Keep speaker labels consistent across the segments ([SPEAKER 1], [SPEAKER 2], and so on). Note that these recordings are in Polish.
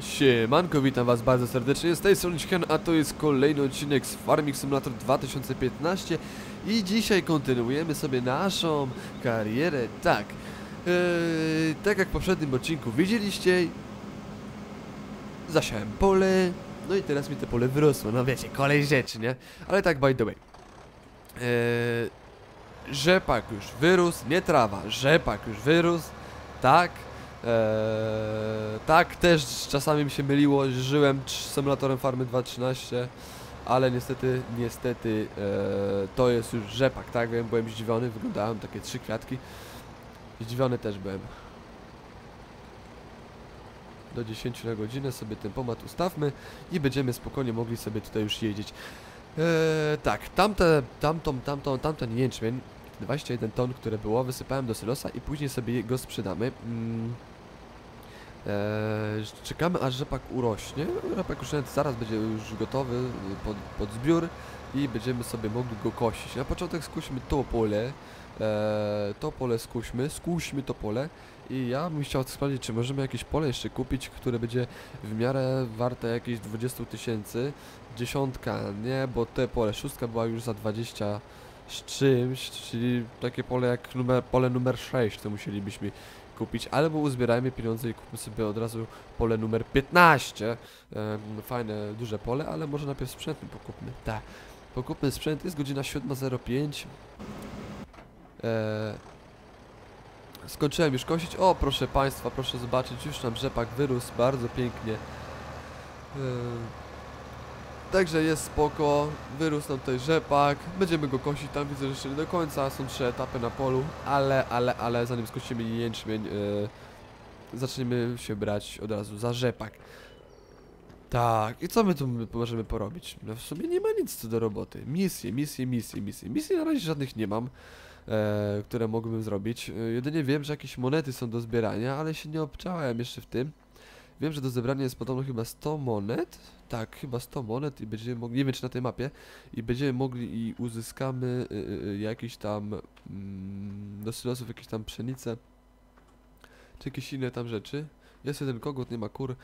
[SPEAKER 1] Siemanko, witam was bardzo serdecznie, z tej strony Cikan, a to jest kolejny odcinek z Farming Simulator 2015 i dzisiaj kontynuujemy sobie naszą karierę, tak, yy, tak jak w poprzednim odcinku widzieliście, zasiałem pole, no i teraz mi to pole wyrosło, no wiecie, kolej rzeczy, nie? Ale tak by the way, yy, rzepak już wyrósł, nie trawa, rzepak już wyrósł, tak, Eee, tak, też czasami mi się myliło, żyłem symulatorem farmy 2.13, ale niestety, niestety eee, to jest już rzepak, tak, wiem, byłem zdziwiony, wyglądałem takie trzy kwiatki. Zdziwiony też byłem. Do 10 na godzinę sobie tempomat ustawmy i będziemy spokojnie mogli sobie tutaj już jeździć. Eee, tak, tamte, tamtą, tamtą, tamten jęczmień 21 ton, które było, wysypałem do silosa i później sobie go sprzedamy. Mm. Eee, czekamy aż rzepak urośnie. Rzepak nawet zaraz będzie już gotowy y, pod, pod zbiór i będziemy sobie mogli go kosić. Na początek skuśmy to pole. Eee, to pole skuśmy, skuśmy to pole i ja bym chciał sprawdzić, czy możemy jakieś pole jeszcze kupić, które będzie w miarę warte jakieś 20 tysięcy. Dziesiątka, nie, bo te pole, szóstka była już za 20 z czymś, czyli takie pole jak numer, pole numer 6, to musielibyśmy kupić, albo uzbierajmy pieniądze i kupmy sobie od razu pole numer 15. Em, fajne, duże pole, ale może najpierw sprzęt pokupmy. Tak, pokupmy sprzęt, jest godzina 7.05. Eee, skończyłem już kosić. O, proszę Państwa, proszę zobaczyć, już nam rzepak wyrósł bardzo pięknie. Eee, Także jest spoko, wyrósł nam tutaj rzepak, będziemy go kosić, tam widzę, że jeszcze nie do końca, są trzy etapy na polu, ale, ale, ale zanim skosimy jęczmień, yy, zaczniemy się brać od razu za rzepak. Tak, i co my tu możemy porobić? No w sumie nie ma nic co do roboty. Misje, misje, misje, misje. Misji na razie żadnych nie mam, e, które mógłbym zrobić. E, jedynie wiem, że jakieś monety są do zbierania, ale się nie obczałem jeszcze w tym. Wiem, że do zebrania jest podobno chyba 100 monet. Tak, chyba 100 monet i będziemy mogli, nie wiem czy na tej mapie, i będziemy mogli i uzyskamy y, y, y, jakieś tam mm, do silosów jakieś tam pszenice, czy jakieś inne tam rzeczy. Jest jeden kogut, nie ma kur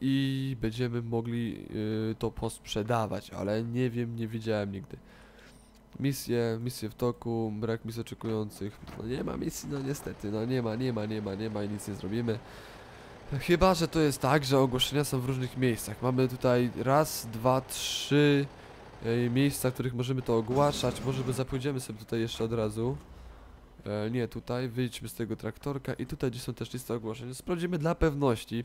[SPEAKER 1] i będziemy mogli y, to posprzedawać, ale nie wiem, nie widziałem nigdy. Misje, misje w toku, brak misji oczekujących. No nie ma misji, no niestety, no nie ma, nie ma, nie ma, nie ma i nic nie zrobimy. Chyba, że to jest tak, że ogłoszenia są w różnych miejscach. Mamy tutaj raz, dwa, trzy e, miejsca, w których możemy to ogłaszać. Może by zapójdziemy sobie tutaj jeszcze od razu. E, nie, tutaj, wyjdźmy z tego traktorka i tutaj, gdzie są też listy ogłoszeń. Sprawdzimy dla pewności.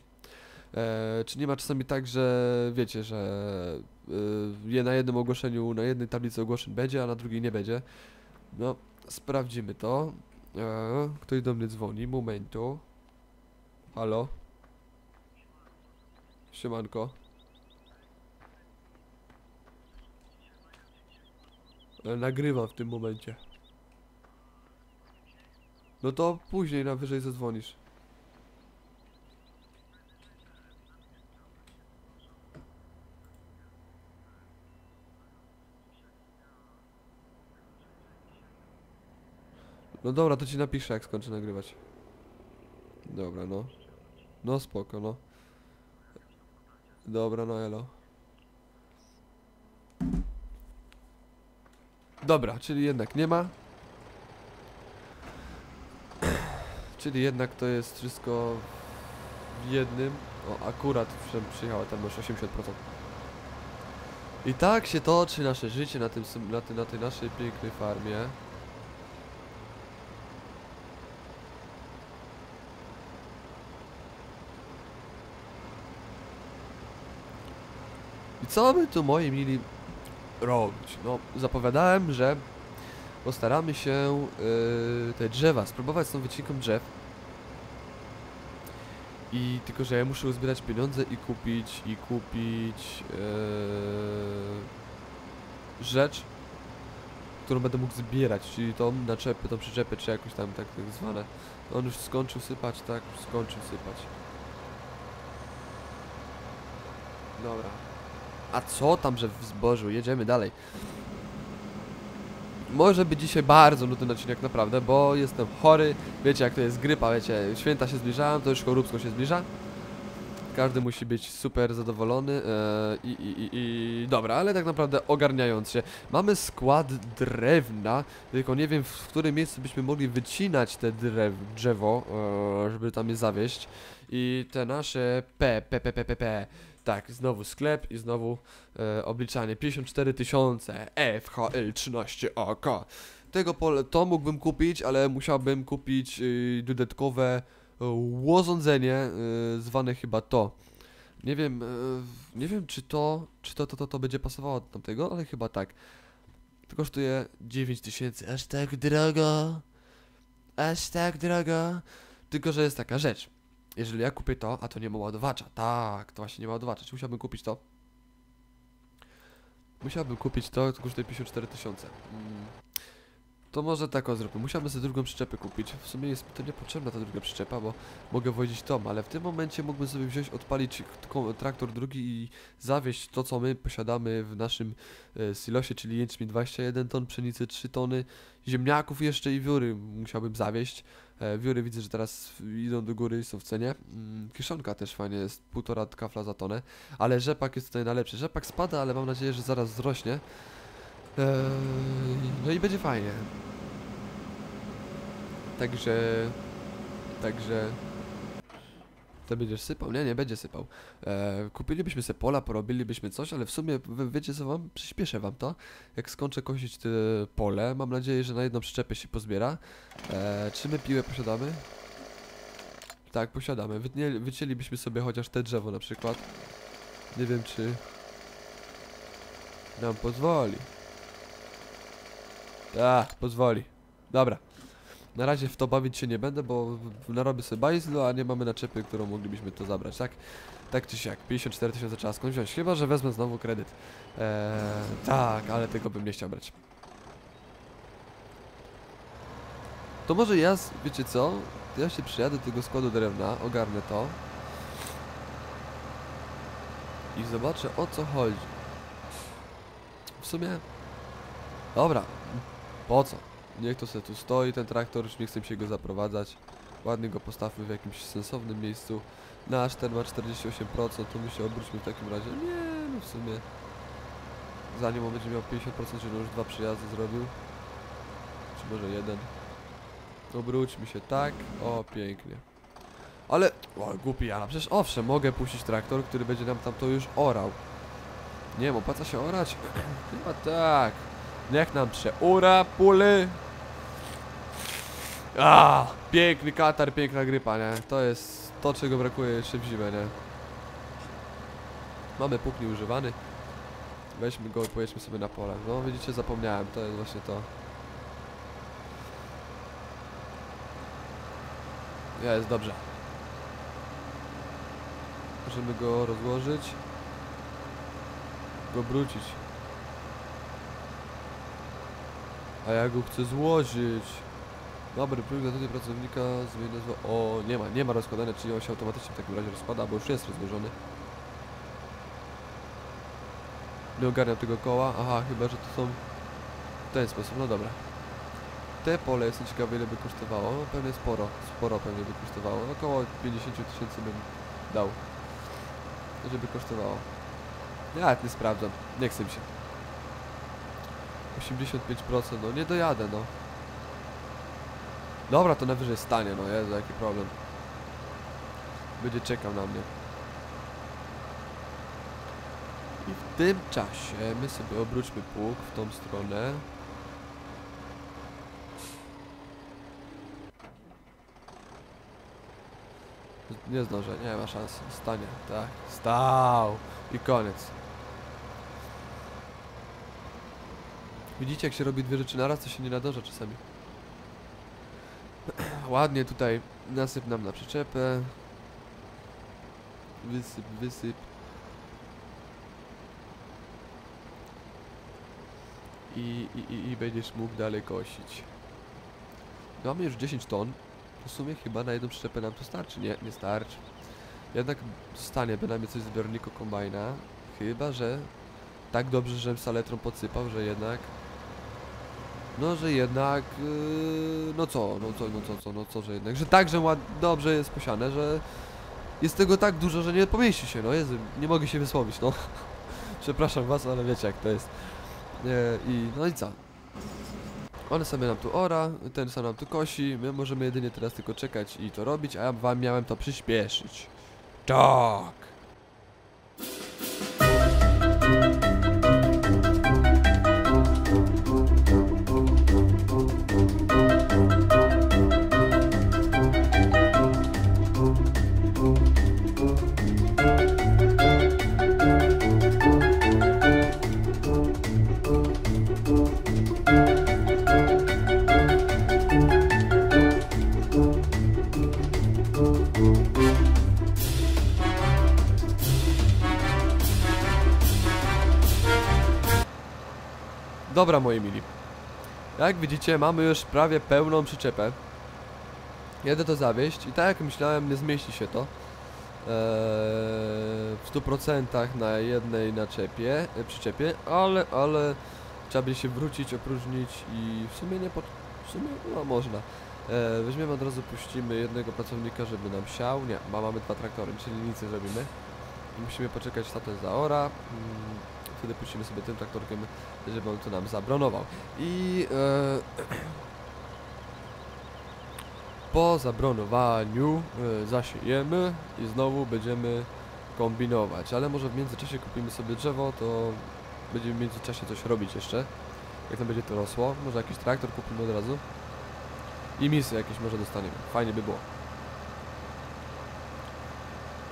[SPEAKER 1] E, czy nie ma czasami tak, że wiecie, że e, je na jednym ogłoszeniu, na jednej tablicy ogłoszeń będzie, a na drugiej nie będzie. No, sprawdzimy to. E, ktoś do mnie dzwoni, momentu. Halo? Siemanko. E, Nagrywam w tym momencie. No to później na wyżej zadzwonisz. No dobra, to ci napiszę jak skończę nagrywać. Dobra, no. No spoko, no. Dobra, no elo. Dobra, czyli jednak nie ma. Czyli jednak to jest wszystko w jednym. O, akurat przy- przyjechała tam już 80%. I tak się toczy nasze życie na, tym, na, na tej naszej pięknej farmie. Co by tu moi mili robić? No, zapowiadałem, że postaramy się yy, te drzewa, spróbować z tą wycinką drzew. I tylko, że ja muszę uzbierać pieniądze i kupić, i kupić yy, rzecz, którą będę mógł zbierać, czyli tą naczepę, tą przyczepę, czy jakoś tam tak, tak zwane. On już skończył sypać, tak, już skończył sypać. Dobra. A co tam, że w zbożu? Jedziemy dalej. Może być dzisiaj bardzo nudny odcinek naprawdę, bo jestem chory. Wiecie jak to jest grypa, wiecie, święta się zbliżają, to już choróbsko się zbliża. Każdy musi być super zadowolony e, i, i, i, i dobra, ale tak naprawdę ogarniając się. Mamy skład drewna, tylko nie wiem w którym miejscu byśmy mogli wycinać te drew, drzewo, e, żeby tam je zawieść. I te nasze P, P, P, P, P, P. Tak, znowu sklep i znowu e, obliczanie 54 tysiące FHL 13 AK. Tego pole, to mógłbym kupić, ale musiałbym kupić y, dodatkowe y, zwane chyba to. Nie wiem, y, nie wiem czy to, czy to, to, to, to będzie pasowało do tamtego, ale chyba tak. To kosztuje 9000, aż tak drogo. Aż tak drogo. Tylko, że jest taka rzecz. Jeżeli ja kupię to, a to nie ma ładowacza. Tak, to właśnie nie ma ładowacza. Czy musiałbym kupić to? Musiałbym kupić to, to kosztuje 54 tysiące. Mm. To może tak o zróbmy. Musiałbym sobie drugą przyczepę kupić. W sumie jest to niepotrzebna ta druga przyczepa, bo mogę wozić tom, ale w tym momencie mógłbym sobie wziąć, odpalić traktor drugi i zawieźć to, co my posiadamy w naszym e, silosie, czyli jęczmień 21 ton, pszenicy 3 tony, ziemniaków jeszcze i wióry musiałbym zawieźć. E, wióry widzę, że teraz idą do góry, są w cenie. Mm, też fajnie jest, półtora kafla za tonę, ale rzepak jest tutaj najlepszy. Rzepak spada, ale mam nadzieję, że zaraz wzrośnie. Eee, no i będzie fajnie. Także... Także... To będziesz sypał? Nie, nie będzie sypał. Eee, kupilibyśmy sobie pola, porobilibyśmy coś, ale w sumie, wiecie co wam? Przyspieszę wam to. Jak skończę kosić te pole, mam nadzieję, że na jedną przyczepę się pozbiera. Eee, czy my piłę posiadamy? Tak, posiadamy. Wytnie, wycięlibyśmy sobie chociaż te drzewo na przykład. Nie wiem, czy... Nam pozwoli. Tak, pozwoli. Dobra. Na razie w to bawić się nie będę, bo narobię sobie bajzlu, a nie mamy naczepy, którą moglibyśmy to zabrać, tak? Tak czy siak, 54 tysiące trzeba skąd wziąć, chyba, że wezmę znowu kredyt. Eee, tak, ale tego bym nie chciał brać. To może ja, wiecie co? Ja się przyjadę do tego składu drewna, ogarnę to. I zobaczę o co chodzi. W sumie... Dobra, po co? Niech to sobie tu stoi, ten traktor, już nie chcę się go zaprowadzać. Ładnie go postawmy w jakimś sensownym miejscu. Nasz ten ma 48%, to my się obróćmy w takim razie. Nie, no w sumie. Zanim on będzie miał 50%, czyli już dwa przyjazdy zrobił. Czy może jeden. Obróćmy się tak. O, pięknie. Ale, o, głupi Jana, przecież owszem, mogę puścić traktor, który będzie nam tam to już orał. Nie wiem, opłaca się orać? Chyba tak. Niech nam przeura puli. A, piękny katar, piękna grypa, nie? To jest to, czego brakuje jeszcze w zimę, nie? Mamy pług nieużywany. Weźmy go i pojedźmy sobie na pole. No, widzicie, zapomniałem, to jest właśnie to. Jest, dobrze. Możemy go rozłożyć. Go obrócić. A ja go chcę złożyć. Dobry, dla tutaj pracownika zmieni nazwę. O, nie ma, nie ma rozkładania, czyli on się automatycznie w takim razie rozkłada, bo już jest rozłożony. Nie ogarniam tego koła. Aha, chyba, że to są w ten sposób, no dobra. Te pole jestem ciekawy ile by kosztowało. No, pewnie sporo, sporo pewnie by kosztowało. Około 50 tysięcy bym dał. Żeby kosztowało. Ja nie sprawdzam, nie chcę mi się. 85%, no nie dojadę, no. Dobra, to najwyżej stanie, no jest jaki problem. Będzie czekał na mnie. I w tym czasie my sobie obróćmy pług w tą stronę. Nie zdążę, nie ma szans. Stanie, tak. Stał! I koniec. Widzicie, jak się robi dwie rzeczy naraz, to się nie nadąża czasami. Ładnie tutaj nasyp nam na przyczepę. Wysyp, wysyp. I, i, i, będziesz mógł dalej kosić. Mamy już 10 ton. W sumie chyba na jedną przyczepę nam to starczy. Nie, nie starczy. Jednak stanie bynajmniej coś z zbiorniku kombajna. Chyba, że tak dobrze, że saletrą podsypał, że jednak no, że jednak, yy, no co, no co, no co, co, no co, że jednak, że tak, że ład, dobrze jest posiane, że jest tego tak dużo, że nie pomieści się, no Jezu, nie mogę się wysłowić, no. Przepraszam was, ale wiecie jak to jest. I no i co? On sobie nam tu ora, ten sam nam tu kosi, my możemy jedynie teraz tylko czekać i to robić, a ja wam miałem to przyspieszyć. Tak! Dobra moi mili. Jak widzicie mamy już prawie pełną przyczepę. Jedę to zawieść i tak jak myślałem nie zmieści się to. Eee, w 100% na jednej naczepie, e, przyczepie, ale, ale trzeba będzie się wrócić, opróżnić i w sumie nie pod... w sumie no można. Eee, weźmiemy od razu, puścimy jednego pracownika, żeby nam siał, nie, bo mamy dwa traktory, czyli nic nie zrobimy. Musimy poczekać ten zaora, mm, wtedy puścimy sobie tym traktorkiem, żeby on to nam zabronował. I e, po zabronowaniu e, zasiejemy i znowu będziemy kombinować, ale może w międzyczasie kupimy sobie drzewo, to będziemy w międzyczasie coś robić jeszcze, jak tam będzie to rosło, może jakiś traktor kupimy od razu i misy jakieś może dostaniemy, fajnie by było.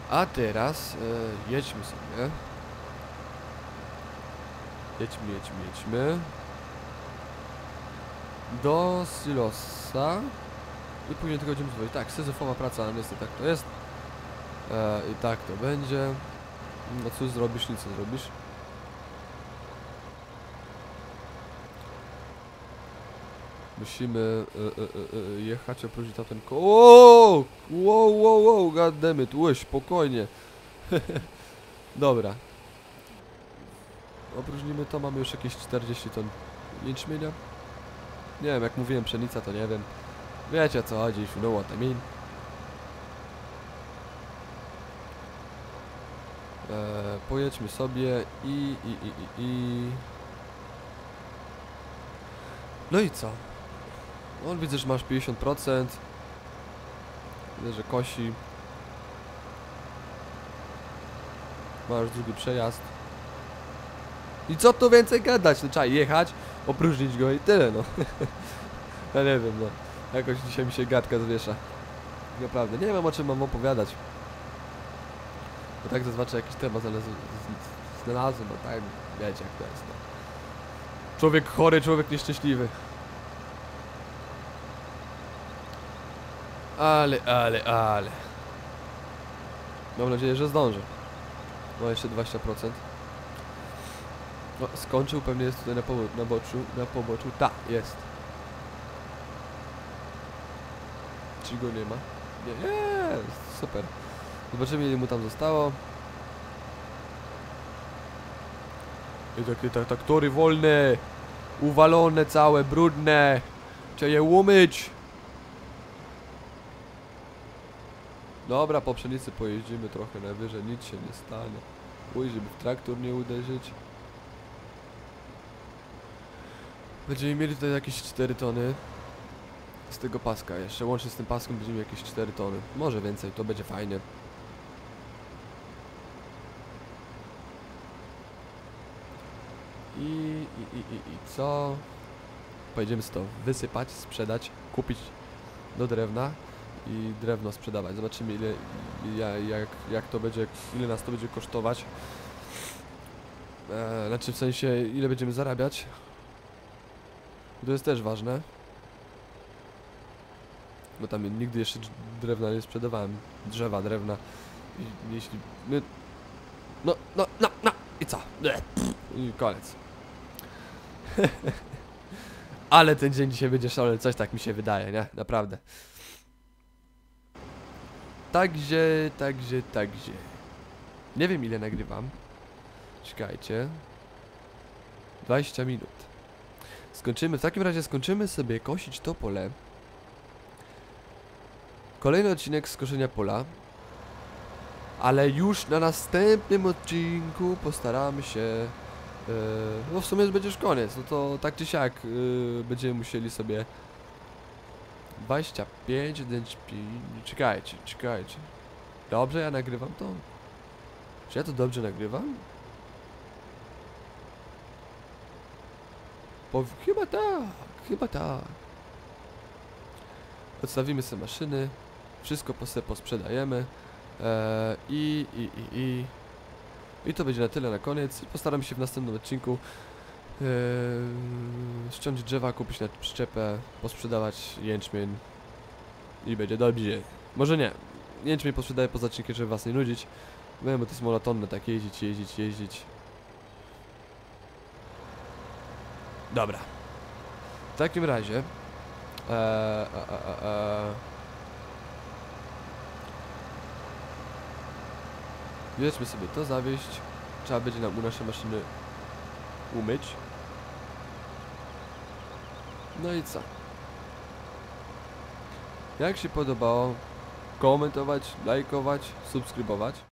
[SPEAKER 1] A teraz e, jedźmy sobie. Jedźmy, jedźmy, jedźmy. Do silosa. I później tylko będziemy zwoić. Tak, syzyfowa praca, niestety tak to jest. E, I tak to będzie. No cóż zrobisz, nic nie zrobisz. Musimy e, e, e, e, jechać, opróżnić ten ko... Wow, wow, wow, wow, goddammit, łyś, spokojnie. Dobra. Opróżnimy to, mamy już jakieś 40 ton jęczmienia. Nie wiem, jak mówiłem, pszenica to nie wiem. Wiecie co chodzi, you know what I mean. Eee, pojedźmy sobie i, i, i, i, i... No i co? On widzę, że masz 50%. Widzę, że kosi. Masz drugi przejazd. I co tu więcej gadać? No trzeba jechać, opróżnić go i tyle, no. ja nie wiem, no. Jakoś dzisiaj mi się gadka zwiesza. Naprawdę, nie wiem o czym mam opowiadać. Bo tak zobaczę jakiś temat, ale znalazłem, no tak, wiecie jak to jest, no. Człowiek chory, człowiek nieszczęśliwy. Ale, ale, ale. Mam nadzieję, że zdążę. No jeszcze 20%. No, skończył, pewnie jest tutaj na, pobo- na, boczu, na poboczu. Ta, jest. Czy go nie ma? Nie, jest, super. Zobaczymy ile mu tam zostało. I takie ta, traktory wolne, uwalone całe, brudne. Trzeba je umyć. Dobra, po pszenicy pojeździmy trochę najwyżej, nic się nie stanie. Uj, żeby w traktor nie uderzyć. Będziemy mieli tutaj jakieś 4 tony z tego paska jeszcze. Łącznie z tym paskiem będziemy jakieś 4 tony. Może więcej, to będzie fajnie. I, i, i, i, i co? Pojedziemy z to wysypać, sprzedać, kupić do drewna i drewno sprzedawać. Zobaczymy ile, ja- jak, jak to będzie, ile nas to będzie kosztować. E, znaczy w sensie ile będziemy zarabiać. To jest też ważne. Bo tam nigdy jeszcze drewna nie sprzedawałem. Drzewa, drewna. I, jeśli. No, no, no, no! I co? I koniec. Ale ten dzień dzisiaj będzie szalony, coś tak mi się wydaje, nie? Naprawdę. Także, także, także. Nie wiem ile nagrywam. Czekajcie. 20 minut. Skończymy, w takim razie skończymy sobie kosić to pole. Kolejny odcinek z pola. Ale już na następnym odcinku postaramy się. Yy, no w sumie będzie już koniec. No to tak czy siak yy, będziemy musieli sobie 25, 1, 5. Czekajcie, czekajcie. Dobrze ja nagrywam to? Czy ja to dobrze nagrywam? Bo chyba tak, chyba tak. Odstawimy sobie maszyny, wszystko po sobie posprzedajemy e, i, i, i, i, i to będzie na tyle na koniec. Postaram się w następnym odcinku e, ściąć drzewa, kupić na przyczepę, posprzedawać jęczmień i będzie dobrze. Może nie, jęczmień posprzedaję poza odcinkiem, żeby was nie nudzić. Wiem, bo to jest monotonne tak jeździć, jeździć, jeździć. Dobra. W takim razie. E, e, e, e, e. Sobie to zawieść. Trzeba będzie nam u nasze maszyny umyć. No i co? Jak się podobało? Komentować, lajkować, subskrybować.